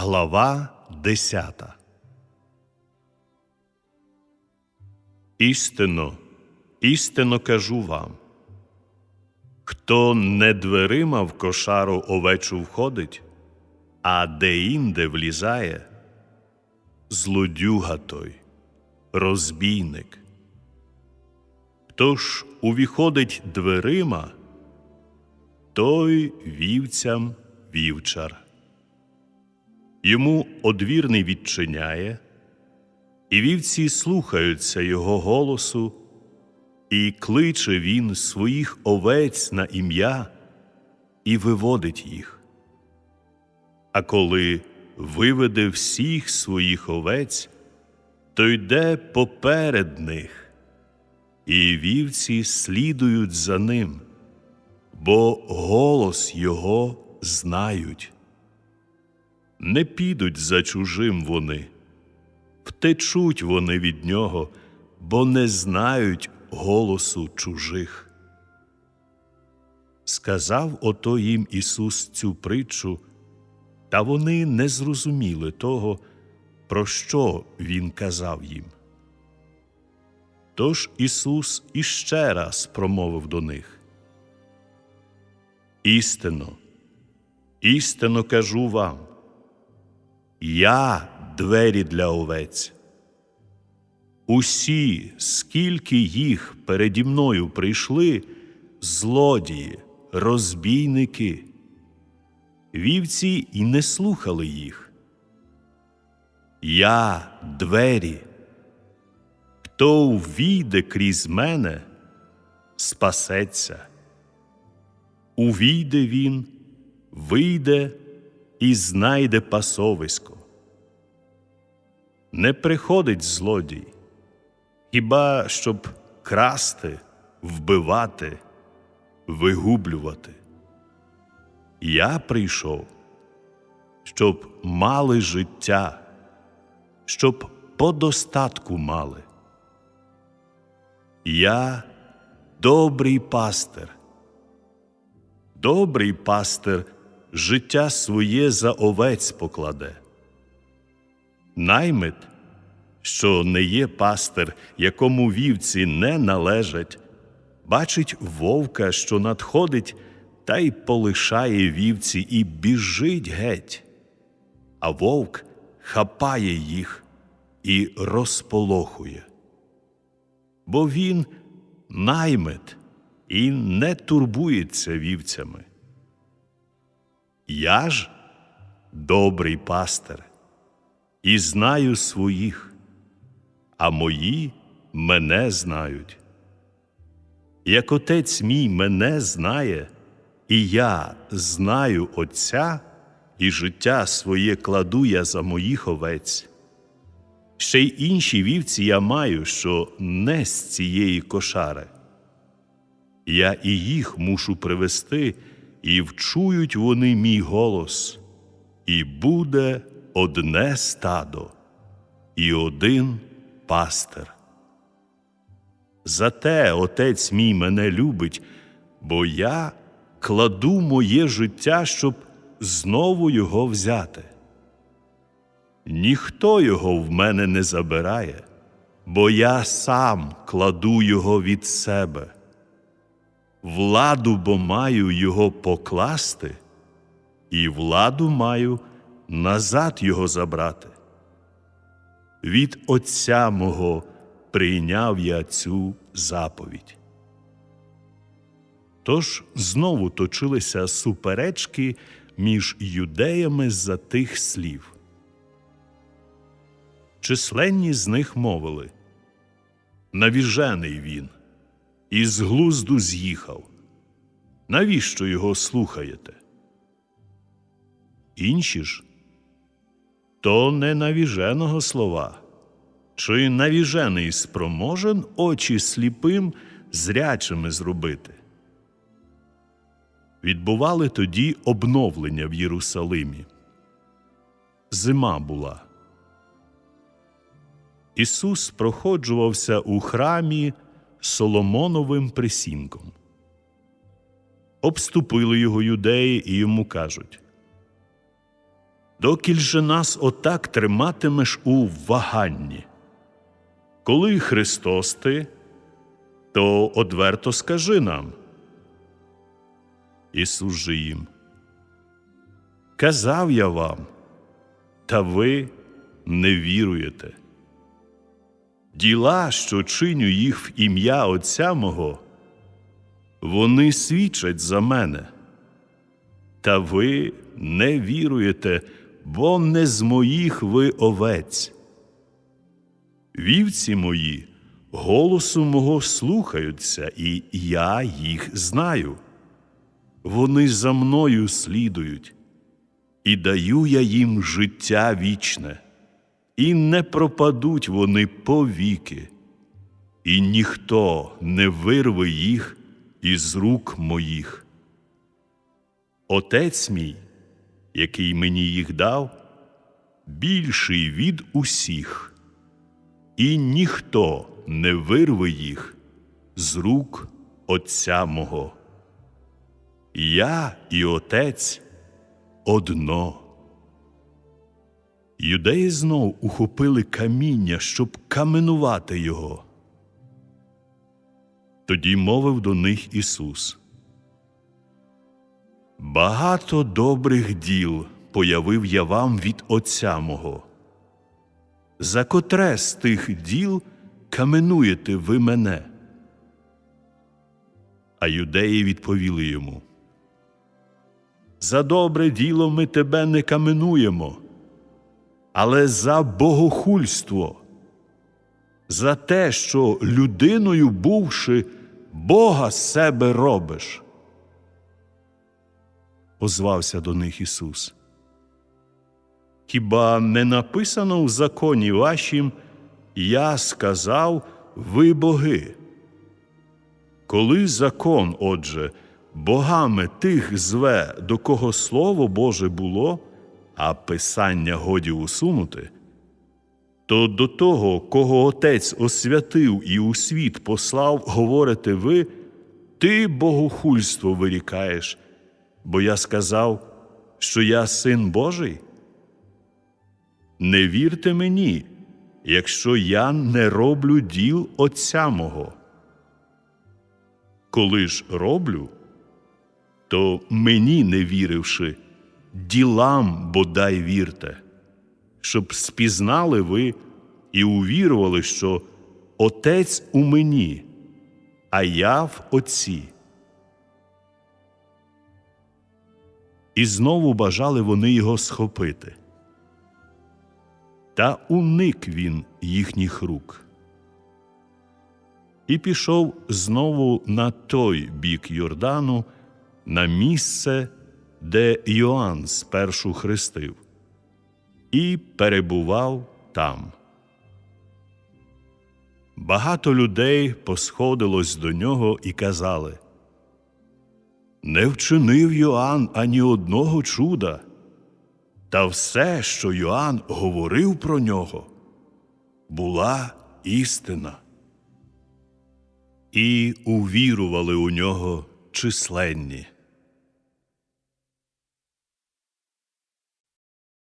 Глава 10 Істинно, істинно кажу вам. Хто не дверима в кошару овечу входить, а деінде влізає, злодюга той, розбійник. Хто ж увіходить дверима, той вівцям вівчар. Йому одвірний відчиняє, і вівці слухаються його голосу, і кличе він своїх овець на ім'я і виводить їх. А коли виведе всіх своїх овець, то йде поперед них, і вівці слідують за ним, бо голос його знають. Не підуть за чужим вони, втечуть вони від нього, бо не знають голосу чужих. Сказав ото їм Ісус цю притчу, та вони не зрозуміли того, про що Він казав їм. Тож Ісус іще раз промовив до них. Істинно, істинно кажу вам. Я двері для овець. Усі, скільки їх переді мною прийшли, злодії, розбійники, вівці і не слухали їх. Я двері. Хто ввійде крізь мене, спасеться. Увійде він, вийде і знайде пасовисько. Не приходить злодій, хіба щоб красти, вбивати, вигублювати. Я прийшов, щоб мали життя, щоб по достатку мали. Я добрий пастир. Добрий пастир життя своє за овець покладе. Наймит, що не є пастир, якому вівці не належать, бачить вовка, що надходить, та й полишає вівці і біжить геть. А вовк хапає їх і розполохує. Бо він наймит і не турбується вівцями. Я ж добрий пастир, і знаю своїх, а мої мене знають. Як отець мій мене знає, і я знаю Отця, і життя своє кладу я за моїх овець. Ще й інші вівці я маю, що не з цієї кошари. Я і їх мушу привести і вчують вони мій голос, і буде одне стадо, і один пастир. Зате отець мій мене любить, бо я кладу моє життя, щоб знову його взяти. Ніхто його в мене не забирає, бо я сам кладу його від себе владу бо маю його покласти, і владу маю назад його забрати. Від Отця мого прийняв я цю заповідь. Тож знову точилися суперечки між юдеями за тих слів. Численні з них мовили Навіжений він і з глузду з'їхав. Навіщо його слухаєте? Інші ж то не навіженого слова, чи навіжений спроможен очі сліпим зрячими зробити. Відбували тоді обновлення в Єрусалимі. Зима була. Ісус проходжувався у храмі Соломоновим присінком. Обступили його юдеї і йому кажуть Докіль же нас отак триматимеш у ваганні? Коли Христос ти, то одверто скажи нам. Ісус же їм. Казав я вам, та ви не віруєте. Діла, що чиню їх в ім'я Отця мого, вони свідчать за мене. Та ви не віруєте, бо не з моїх ви овець. Вівці мої голосу мого слухаються, і я їх знаю. Вони за мною слідують, і даю я їм життя вічне, і не пропадуть вони повіки, і ніхто не вирве їх із рук моїх. Отець мій, який мені їх дав, більший від усіх, і ніхто не вирве їх з рук Отця мого. Я і Отець одно. Юдеї знов ухопили каміння, щоб каменувати його. Тоді мовив до них Ісус. Багато добрих діл появив я вам від Отця мого. За котре з тих діл каменуєте ви мене? А юдеї відповіли йому. За добре діло ми тебе не каменуємо, але за богохульство, за те, що людиною бувши, Бога з себе робиш. Озвався до них Ісус. Хіба не написано в законі вашім, я сказав, ви боги? Коли закон, отже, богами тих зве, до кого Слово Боже було, а Писання годі усунути, то до того, кого Отець освятив і у світ послав, говорите ви, ти богохульство вирікаєш, бо я сказав, що я син Божий? Не вірте мені, якщо я не роблю діл Отця мого. Коли ж роблю, то мені не віривши, ділам бодай вірте, щоб спізнали ви і увірували, що Отець у мені, а я в Отці. І знову бажали вони його схопити. Та уник він їхніх рук. І пішов знову на той бік Йордану, на місце, де Йоанн спершу хрестив, і перебував там. Багато людей посходилось до нього і казали Не вчинив Йоанн ані одного чуда, та все, що Йоанн говорив про нього, була істина. І увірували у нього численні.